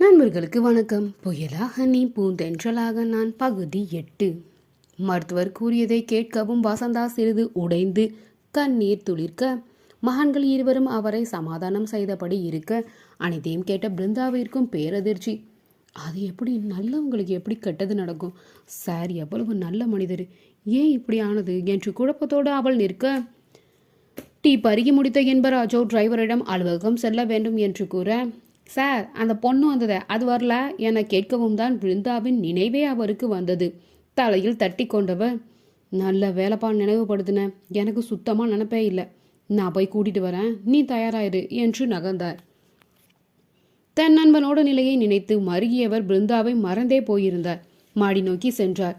நண்பர்களுக்கு வணக்கம். புயலாக நீ பூந்தென்றலாக நான் பகுதி எட்டு. மருத்துவர் கூறியதை கேட்கவும் வசந்தா சிறிது உடைந்து கண்ணீர் துளிர்க்க மகன்கள் இருவரும் அவரை சமாதானம் செய்தபடி இருக்க அனைத்தையும் கேட்ட பிருந்தாவிற்கும் பேரதிர்ச்சி. அது எப்படி நல்லவங்களுக்கு எப்படி கெட்டது நடக்கும்? சார் எவ்வளவு நல்ல மனிதர். ஏன் இப்படி ஆனது? என்று குழப்பத்தோடு அவள் நிற்க டீ பருகி முடித்த என்பராஜோ டிரைவரிடம் அலுவலகம் செல்ல வேண்டும் என்று கூற சார் அந்த பொண்ணு வந்ததை. அது வரல. என கேட்கவும் தான் பிருந்தாவின் நினைவே அவருக்கு வந்தது. தலையில் தட்டி கொண்டவர் நல்ல வேலைப்பா நினைவுபடுத்தின. எனக்கு சுத்தமாக நினைப்பே இல்லை. நான் போய் கூட்டிட்டு வரேன். நீ தயாராயிரு என்று நகர்ந்தார். தன் நண்பனோட நிலையை நினைத்து மருகியவர் பிருந்தாவை மறந்தே போயிருந்தார். மாடி நோக்கி சென்றார்.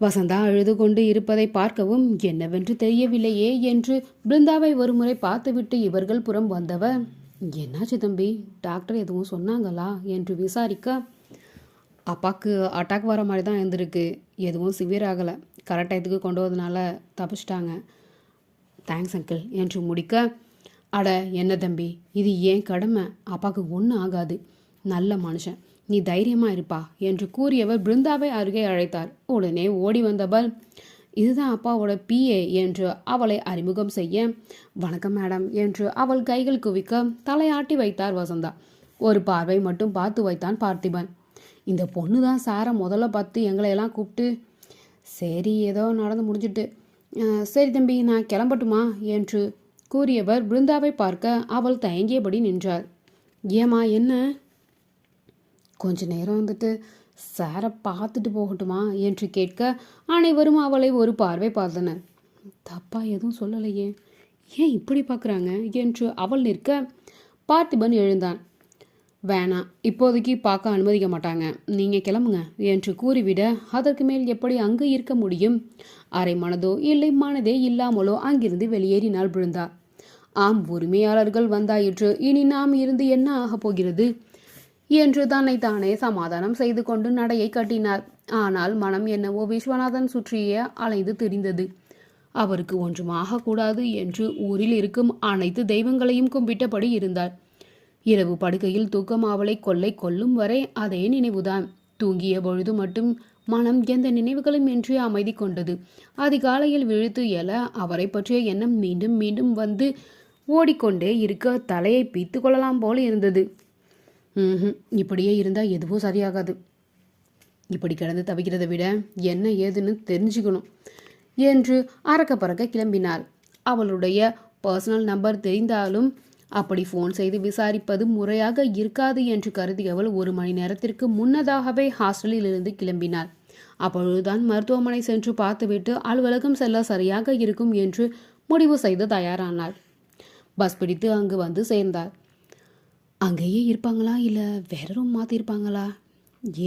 வசந்தா அழுது கொண்டு இருப்பதை பார்க்கவும் என்னவென்று தெரியவில்லையே என்று பிருந்தாவை ஒருமுறை பார்த்துவிட்டு இவர்கள் புறம் வந்தவர் என்னாச்சு தம்பி? டாக்டர் எதுவும் சொன்னாங்களா? என்று விசாரிக்க அப்பாவுக்கு அட்டாக் வர மாதிரி தான் இருந்திருக்கு. எதுவும் சிவியர் ஆகலை. கரெக்ட் டயத்துக்கு கொண்டு வந்ததுனால தப்பிச்சிட்டாங்க. தேங்க்ஸ் அங்கிள் என்று முடிக்க அட என்ன தம்பி இது ஏன் கடமை? அப்பாவுக்கு ஒன்றும் ஆகாது. நல்ல மனுஷன். நீ தைரியமாக இருப்பா என்று கூறியவர் பிருந்தாவை அருகே அழைத்தார். உடனே ஓடி வந்தவர் இதுதான் அப்பாவோட பிஏ என்று அவளை அறிமுகம் செய்ய வணக்கம் மேடம் என்று அவள் கைகள் குவிக்க தலையாட்டி வைத்தார் வசந்தா. ஒரு பார்வை மட்டும் பார்த்து வைத்தான் பார்த்திபன். இந்த பொண்ணு தான் சாரை முதல்ல பார்த்து எங்களை எல்லாம் கூப்பிட்டு சரி ஏதோ நடந்து முடிஞ்சிட்டு சரி தம்பி நான் கிளம்பட்டுமா? என்று கூறியவர் பிருந்தாவை பார்க்க அவள் தயங்கியபடி நின்றார் ஏமா என்ன? கொஞ்ச நேரம் வந்துட்டு சாரை பார்த்துட்டு போகட்டுமா? என்று கேட்க அனைவரும் அவளை ஒரு பார்வை பார்த்தனர். தப்பா எதுவும் சொல்லலையே. ஏன் இப்படி பார்க்குறாங்க? என்று அவள் நிற்க பார்த்திபன் எழுந்தான். வேணாம் இப்போதைக்கு பார்க்க அனுமதிக்க மாட்டாங்க. நீங்கள் கிளம்புங்க என்று கூறிவிட அதற்கு மேல் எப்படி அங்கு இருக்க முடியும்? அரை மனதோ இல்லை மனதே இல்லாமலோ அங்கிருந்து வெளியேறினால் விழுந்தா? ஆம் உரிமையாளர்கள் வந்தாயிற்று இனி நாம் இருந்து என்ன ஆகப் போகிறது? என்று தன்னை தானே சமாதானம் செய்து கொண்டு நடையை கட்டினார். ஆனால் மனம் என்னவோ விஸ்வநாதன் சுற்றியே அலைந்து திரிந்தது. அவருக்கு ஒன்றும் ஆகக்கூடாது என்று ஊரில் இருக்கும் அனைத்து தெய்வங்களையும் கும்பிட்டபடி இருந்தார். இரவு படுக்கையில் தூக்கம் அவளை கொள்ளை கொல்லும் வரை அதே நினைவுதான். தூங்கிய பொழுது மட்டும் மனம் எந்த நினைவுகளும் இன்றி அமைதி கொண்டது. அதிகாலையில் விழித்து எழ அவரை பற்றிய எண்ணம் மீண்டும் மீண்டும் வந்து ஓடிக்கொண்டே இருக்க தலையை பீத்து கொள்ளலாம் போல இருந்தது. ம்ஹும். இப்படியே இருந்தால் எதுவும் சரியாகாது. இப்படி கிடந்து தவிக்கிறதை விட என்ன ஏதுன்னு தெரிஞ்சுக்கணும் என்று அறக்க பறக்க கிளம்பினாள். அவளுடைய பர்சனல் நம்பர் தெரிந்தாலும் அப்படி ஃபோன் செய்து விசாரிப்பது முறையாக இருக்காது என்று கருதியவள் ஒரு மணி நேரத்திற்கு முன்னதாகவே ஹாஸ்டலில் இருந்து கிளம்பினாள். அப்பொழுதுதான் மருத்துவமனை சென்று பார்த்துவிட்டு அலுவலகம் செல்ல சரியாக இருக்கும் என்று முடிவு செய்து தயாரானாள். பஸ் பிடித்து அங்கு வந்து சேர்ந்தார் அங்கேயே இருப்பாங்களா? இல்லை வேற ரூம் மாற்றிருப்பாங்களா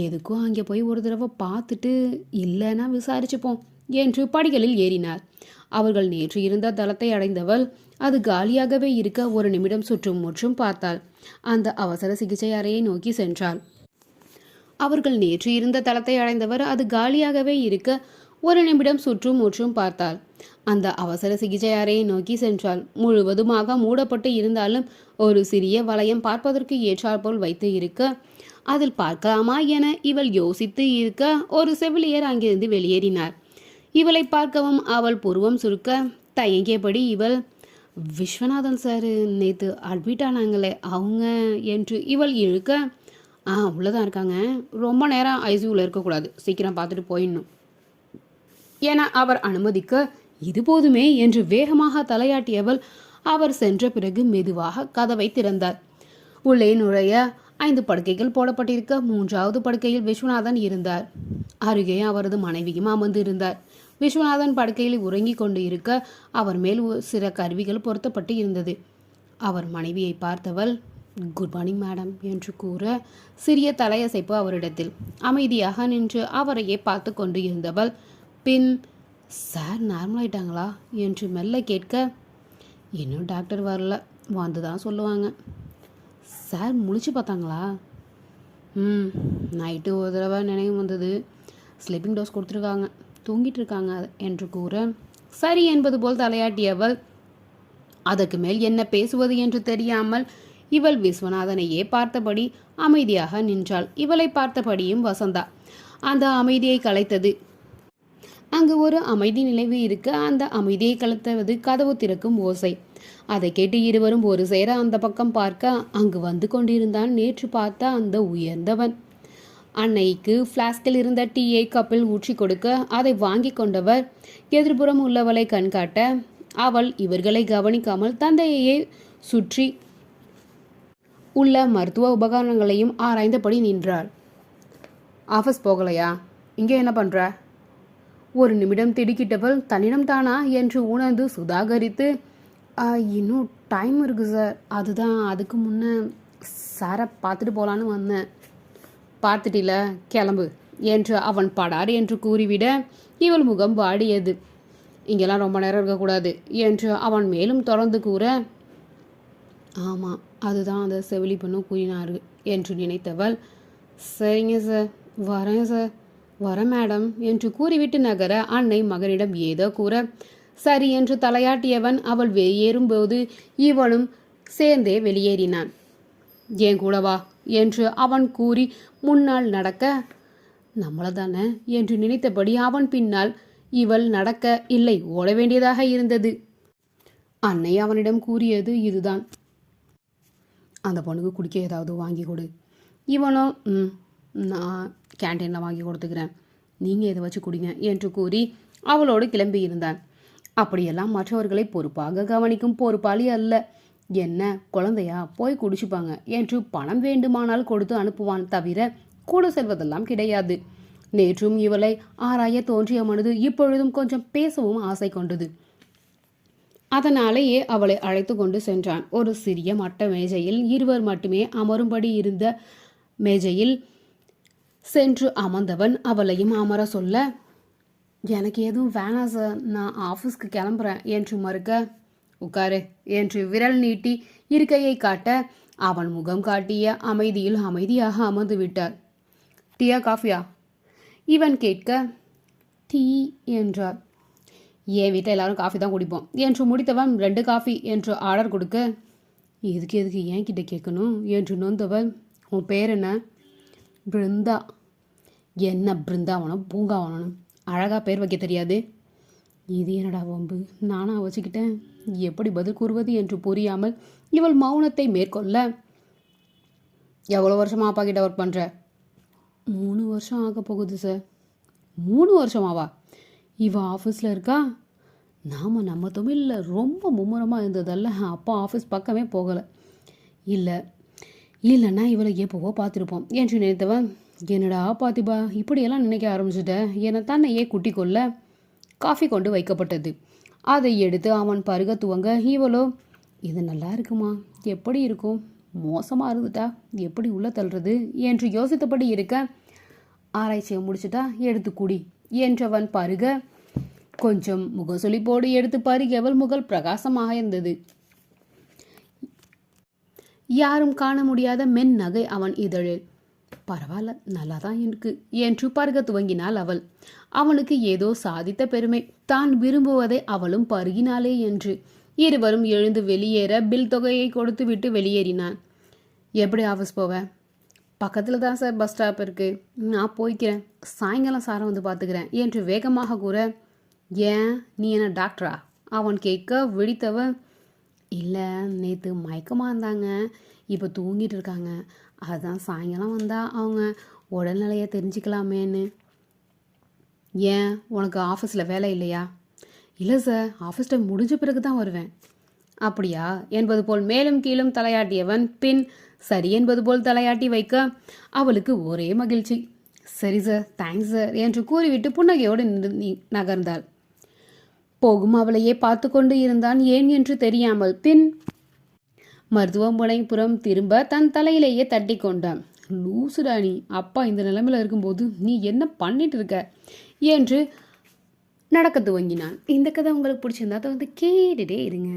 எதுக்கும் அங்கே போய் ஒரு தடவை பார்த்துட்டு இல்லைன்னா விசாரிச்சுப்போம் என்று படிகளில் ஏறினார். அவர்கள் நேற்று இருந்த தளத்தை அடைந்தவள் அது காலியாகவே இருக்க ஒரு நிமிடம் சுற்றும் முற்றும் பார்த்தாள். அந்த அவசர சிகிச்சை அறையை நோக்கி சென்றாள். அவர்கள் நேற்று இருந்த தளத்தை அடைந்தவர் அது காலியாகவே இருக்க ஒரு நிமிடம் சுற்றும் முற்றும் பார்த்தாள். அந்த அவசர சிகிச்சை அறையை நோக்கி சென்றாள். முழுவதுமாக மூடப்பட்டு இருந்தாலும் ஒரு சிறிய வளையம் பார்ப்பதற்கு ஏற்றாற்போல் வைத்து இருக்க அதில் பார்க்கலாமா என இவள் யோசித்து இருக்க ஒரு செவிலியர் அங்கிருந்து வெளியேறினார். இவளை பார்க்கவும் அவள் புருவம் சுருக்க தயங்கியபடி இவள் விஸ்வநாதன் சார் நேற்று அட்மிட் ஆனாங்களே அவங்க என்று இவள் இழுக்க ஆ உள்ளதான் இருக்காங்க. ரொம்ப நேரம் ஐசியூவில் இருக்கக்கூடாது. சீக்கிரம் பார்த்துட்டு போயிடணும் என அவர் அனுமதிக்க இது போதுமே என்று வேகமாக தலையாட்டியவள் அவர் சென்ற பிறகு மெதுவாக கதவை திறந்தார். உள்ளே நுழைய ஐந்து படுக்கைகள் போடப்பட்டிருக்க மூன்றாவது படுக்கையில் விஸ்வநாதன் இருந்தார். அருகே அவரது மனைவியும் அமர்ந்து இருந்தார் விஸ்வநாதன் படுக்கையில் உறங்கிக் கொண்டு இருக்க அவர் மேல் ஒரு சில கருவிகள் பொருத்தப்பட்டு இருந்தது. அவர் மனைவியை பார்த்தவள் குட் மார்னிங் மேடம் என்று கூற சிறிய தலையசைப்பு அவரிடத்தில். அமைதியாக நின்று அவரையே பார்த்து கொண்டு இருந்தவள் பின் சார் நார்மல் ஆயிட்டாங்களா என்று மெல்ல கேட்க இன்னும் டாக்டர் வரல. வந்து தான் சொல்லுவாங்க. சார் முழிச்சு பார்த்தாங்களா? ம் நைட்டு ஒரு தடவை நினைவு வந்தது. ஸ்லீப்பிங் டோஸ் கொடுத்துருக்காங்க. தூங்கிட்டு இருக்காங்க என்று கூற சரி என்பது போல் தலையாட்டியவள் அதற்கு மேல் என்ன பேசுவது என்று தெரியாமல் இவள் விஸ்வநாதனையே பார்த்தபடி அமைதியாக நின்றாள். இவளை பார்த்தபடியும் வசந்தா. அந்த அமைதியை கலைத்தது அங்கு ஒரு அமைதி நிலைவு இருக்க. அந்த அமைதியை கலத்துவது கதவு திறக்கும் ஓசை. அதை கேட்டு இருவரும் ஒரு சேர அந்த பக்கம் பார்க்க அங்கு வந்து கொண்டிருந்தான். நேற்று பார்த்த அந்த உயர்ந்தவன். அன்னைக்கு ஃப்ளாஸ்கில் இருந்த டீயை கப்பில் ஊற்றி கொடுக்க அதை வாங்கி கொண்டவர் எதிர்புறம் உள்ளவளை கண்காட்ட அவள் இவர்களை கவனிக்காமல் தந்தையையே சுற்றி உள்ள மருத்துவ உபகரணங்களையும் ஆராய்ந்தபடி நின்றாள். ஆஃபீஸ் போகலையா? இங்கே என்ன பண்ணுற ஒரு நிமிடம் திடுக்கிட்டவள் தன்னிடம் தானா என்று உணர்ந்து சுதாகரித்து இன்னும் டைம் இருக்குது சார் அதுதான் அதுக்கு முன்னே சாரை பார்த்துட்டு போகலான்னு வந்தேன். பார்த்துட்டில கிளம்பு என்று அவன் படார் என்று கூறிவிட இவள் முகம் வாடியது. இங்கெல்லாம் ரொம்ப நேரம் இருக்கக்கூடாது என்று அவன் மேலும் தொடர்ந்து கூற ஆமாம் அதுதான் அந்த செவிலி பொண்ணு கூறினாரு என்று நினைத்தவள் சரிங்க சார் வரேன் சார் வரேன் மேடம் என்று கூறிவிட்டு நகர அன்னை மகனிடம் ஏதோ கூற சரி என்று தலையாட்டியவன் அவள் வெளியேறும்போது இவளும் சேர்ந்தே வெளியேறினான். ஏன் கூட வா என்று அவன் கூறி முன்னால் நடக்க நம்மளதானே என்று நினைத்தபடி அவன் பின்னால் இவள் நடக்க இல்லை ஓட வேண்டியதாக இருந்தது. அன்னை அவனிடம் கூறியது இதுதான். அந்த பொண்ணுக்கு குடிக்க ஏதாவது வாங்கி கொடு. இவனோ? ம். நான் கேன்டீனில் வாங்கி கொடுத்துக்கிறேன். நீங்கள் இதை வச்சு குடிங்க என்று கூறி அவளோடு கிளம்பி இருந்தான் அப்படியெல்லாம் மற்றவர்களை பொறுப்பாக கவனிக்கும் பொறுப்பாளி அல்ல. என்ன குழந்தையா போய் குடிச்சுப்பாங்க என்று பணம் வேண்டுமானால் கொடுத்து அனுப்புவான் தவிர கூட செல்வதெல்லாம் கிடையாது. நேற்றும் இவளை ஆராய தோன்றிய மனது இப்பொழுதும் கொஞ்சம் பேசவும் ஆசை கொண்டது. அதனாலேயே அவளை அழைத்து கொண்டு சென்றான். ஒரு சிறிய மட்ட மேஜையில் இருவர் மட்டுமே அமரும்படி இருந்த மேஜையில் சென்று அமர்ந்தவன் அவளையும் அமர சொல்ல எனக்கு எதுவும் வேணாம் சார். நான் ஆஃபீஸ்க்கு கிளம்புறேன் என்று மறுக்க உட்காரு என்று விரல் நீட்டி இருக்கையை காட்ட அவன் முகம் காட்டிய அமைதியில் அமைதியாக அமர்ந்து விட்டார். டீயா காஃபியா? இவன் கேட்க டீ என்றார். என் வீட்டில் எல்லாரும் காஃபி தான் குடிப்போம் என்று முடித்தவன் ரெண்டு காஃபி என்று ஆர்டர் கொடுக்க எதுக்கு எதுக்கு ஏன் கிட்ட கேட்கணும்? என்று நொந்தவன் உன் பேர் என்ன? பிருந்தா. என்ன பிருந்தாவனம் பூங்காவனம் அழகாக பேர் வைக்க தெரியாது. இது என்னடா வம்பு? நானாக வச்சுக்கிட்டேன். எப்படி பதில் கூறுவது என்று புரியாமல் இவள் மௌனத்தை மேற்கொள்ள எவ்வளோ வருஷமா அப்பா கிட்ட ஒர்க் பண்ணுற மூணு வருஷம் ஆக போகுது சார் மூணு வருஷமாவா? இவ ஆஃபீஸில் இருக்கா? நாம் நம்ம தொழிலில் ரொம்ப மும்முரமாக இருந்ததல்ல. அப்பா ஆஃபீஸ் பக்கமே போகலை. இல்லை இல்லைன்னா இவளை எப்போவோ பார்த்துருப்போம் என்று நினைத்தவன் என்னடா பாத்திபா இப்படியெல்லாம் நினைக்க ஆரம்பிச்சிட்ட? என்னை தன்னையே குட்டி கொள்ள காஃபி கொண்டு வைக்கப்பட்டது. அதை எடுத்து அவன் பருக துவங்க இவளோ இது நல்லா இருக்குமா? எப்படி இருக்கும்? மோசமாக இருந்துட்டா? எப்படி உள்ள தள்ளுறது? என்று யோசித்தபடி இருக்க ஆராய்ச்சியை முடிச்சுட்டா எடுத்து குடி என்றவன் பருக கொஞ்சம் முகசொலிப்போடு எடுத்து பருகியவள் முகல் பிரகாசமாக இருந்தது? யாரும் காண முடியாத மென் நகை அவன் இதழில். பரவாயில்ல நல்லா தான் இருக்கு என்று பருக துவங்கினாள் அவள். அவனுக்கு ஏதோ சாதித்த பெருமை தான் விரும்புவதை அவளும் பருகினாளே என்று. இருவரும் எழுந்து வெளியேற பில் தொகையை கொடுத்துவிட்டு வெளியேறினான். எப்படி ஆஃபீஸ் போவேன் பக்கத்தில் தான் சார் பஸ் ஸ்டாப் இருக்குது நான் போய்க்கிறேன். சாயங்காலம் சாரை வந்து பார்த்துக்கிறேன் என்று வேகமாக கூற. ஏன்? நீ என்ன டாக்டரா? அவன் கேட்க விழித்தவன். இல்லை நேற்று மயக்கமாக இருந்தாங்க. இப்போ தூங்கிட்டு இருக்காங்க அதுதான் சாயங்காலம் வந்தால் அவங்க உடல்நிலையை தெரிஞ்சுக்கலாமேன்னு. ஏன்? உனக்கு ஆஃபீஸில் வேலை இல்லையா? இல்லை சார் ஆஃபீஸ் டைம் முடிஞ்ச பிறகு தான் வருவேன். அப்படியா? என்பது போல் மேலும் கீழும் தலையாட்டியவன் பின் சரி என்பது போல் தலையாட்டி வைக்க அவளுக்கு ஒரே மகிழ்ச்சி. சரி சார் தேங்க்ஸ் சார் என்று கூறிவிட்டு புன்னகையோடு நின்று நகர்ந்தாள். போகும் அவளையே பார்த்து கொண்டு இருந்தான் ஏன் என்று தெரியாமல் பின் மருத்துவமனை புறம் திரும்ப தன் தலையிலேயே தட்டி கொண்டான். லூசுடா நீ அப்பா இந்த நிலைமையில இருக்கும்போது நீ என்ன பண்ணிட்டு இருக்க? என்று நடக்க துவங்கினான். இந்த கதை உங்களுக்கு பிடிச்சிருந்தா அதை வந்து கேட்டுட்டே இருங்க.